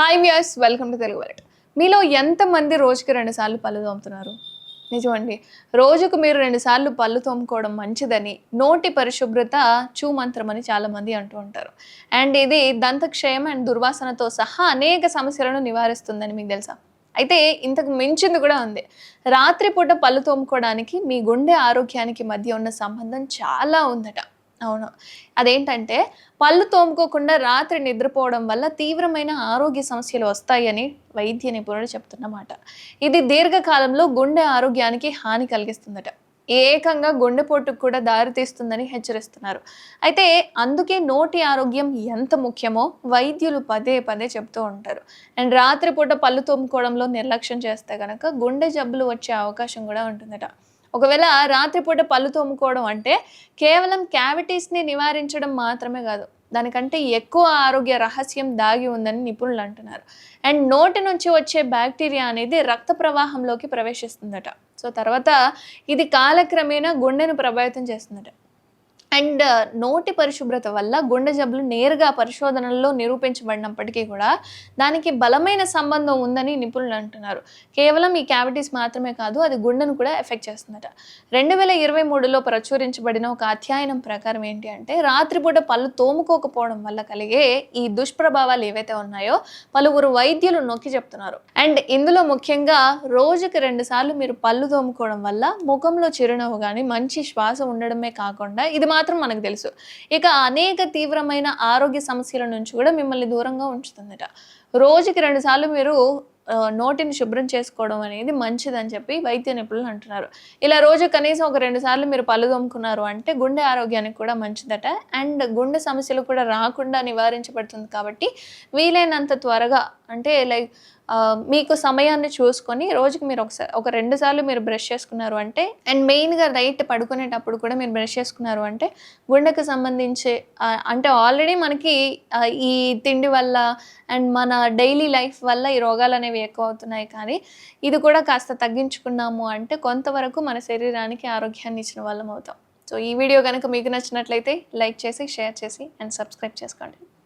Hi viewers welcome to Telugu World మీలో ఎంతమంది రోజుకి రెండుసార్లు పళ్ళు తోముతున్నారు? నిజమండి. రోజుకు మీరు రెండు సార్లు పళ్ళు తోముకోవడం మంచిదని నోటి పరిశుభ్రత చూమంత్రం అని చాలామంది అంటూ ఉంటారు. అండ్ ఇది దంతక్షయం అండ్ దుర్వాసనతో సహా అనేక సమస్యలను నివారిస్తుందని మీకు తెలుసా? అయితే ఇంతకు మించింది కూడా ఉంది. రాత్రిపూట పళ్ళు తోముకోవడానికి మీ గుండె ఆరోగ్యానికి మధ్య ఉన్న సంబంధం చాలా ఉందట. అవును. అదేంటంటే పళ్ళు తోముకోకుండా రాత్రి నిద్రపోవడం వల్ల తీవ్రమైన ఆరోగ్య సమస్యలు వస్తాయని వైద్య నిపుణులు చెప్తున్నమాట. ఇది దీర్ఘకాలంలో గుండె ఆరోగ్యానికి హాని కలిగిస్తుందట. ఏకంగా గుండెపోటుకు కూడా దారితీస్తుందని హెచ్చరిస్తున్నారు. అయితే అందుకే నోటి ఆరోగ్యం ఎంత ముఖ్యమో వైద్యులు పదే పదే చెప్తూ ఉంటారు. అండ్ రాత్రిపూట పళ్ళు తోముకోవడంలో నిర్లక్ష్యం చేస్తే కనుక గుండె జబ్బులు వచ్చే అవకాశం కూడా ఉంటుందట. ఒకవేళ రాత్రిపూట పళ్ళు తోముకోవడం అంటే కేవలం క్యావిటీస్ని నివారించడం మాత్రమే కాదు దానికంటే ఎక్కువ ఆరోగ్య రహస్యం దాగి ఉందని నిపుణులు అంటున్నారు. అండ్ నోటి నుంచి వచ్చే బ్యాక్టీరియా అనేది రక్త ప్రవాహంలోకి ప్రవేశిస్తుందట. సో తర్వాత ఇది కాలక్రమేణా గుండెను ప్రభావితం చేస్తుందట. అండ్ నోటి పరిశుభ్రత వల్ల గుండె జబ్బులు నేరుగా పరిశోధనల్లో నిరూపించబడినప్పటికీ కూడా దానికి బలమైన సంబంధం ఉందని నిపుణులు అంటున్నారు. కేవలం ఈ క్యావిటీస్ మాత్రమే కాదు అది గుండెను కూడా ఎఫెక్ట్ చేస్తుందట. రెండు వేల ఇరవై మూడులో ప్రచురించబడిన ఒక అధ్యయనం ప్రకారం ఏంటి అంటే రాత్రిపూట పళ్ళు తోముకోకపోవడం వల్ల కలిగే ఈ దుష్ప్రభావాలు ఏవైతే ఉన్నాయో పలువురు వైద్యులు నొక్కి చెప్తున్నారు. అండ్ ఇందులో ముఖ్యంగా రోజుకి రెండు సార్లు మీరు పళ్ళు తోముకోవడం వల్ల ముఖంలో చిరునవ్వు కానీ మంచి శ్వాస ఉండడమే కాకుండా ఇది మాత్రం మనకు తెలుసు. ఇక అనేక తీవ్రమైన ఆరోగ్య సమస్యల నుంచి కూడా మిమ్మల్ని దూరంగా ఉంచుతుందట. రోజుకి రెండుసార్లు మీరు నోటిని శుభ్రం చేసుకోవడం అనేది మంచిదని చెప్పి వైద్య నిపుణులు అంటున్నారు. ఇలా రోజు కనీసం ఒక రెండు సార్లు మీరు పళ్ళు తోముకున్నారు అంటే గుండె ఆరోగ్యానికి కూడా మంచిదట. అండ్ గుండె సమస్యలు కూడా రాకుండా నివారించబడుతుంది కాబట్టి వీలైనంత త్వరగా అంటే లైక్ మీకు సమయాన్ని చూసుకొని రోజుకి మీరు ఒకసారి ఒక రెండు సార్లు మీరు బ్రష్ చేసుకున్నారు అంటే అండ్ మెయిన్గా నైట్ పడుకునేటప్పుడు కూడా మీరు బ్రష్ చేసుకున్నారు అంటే గుండెకు సంబంధించి అంటే ఆల్రెడీ మనకి ఈ తిండి వల్ల అండ్ మన డైలీ లైఫ్ వల్ల ఈ రోగాలు అనేవి ఎక్కువ అవుతున్నాయి. కానీ ఇది కూడా కాస్త తగ్గించుకున్నాము అంటే కొంతవరకు మన శరీరానికి ఆరోగ్యాన్ని ఇచ్చిన వాళ్ళం అవుతాం. సో ఈ వీడియో కనుక మీకు నచ్చినట్లయితే లైక్ చేసి షేర్ చేసి అండ్ సబ్స్క్రైబ్ చేసుకోండి.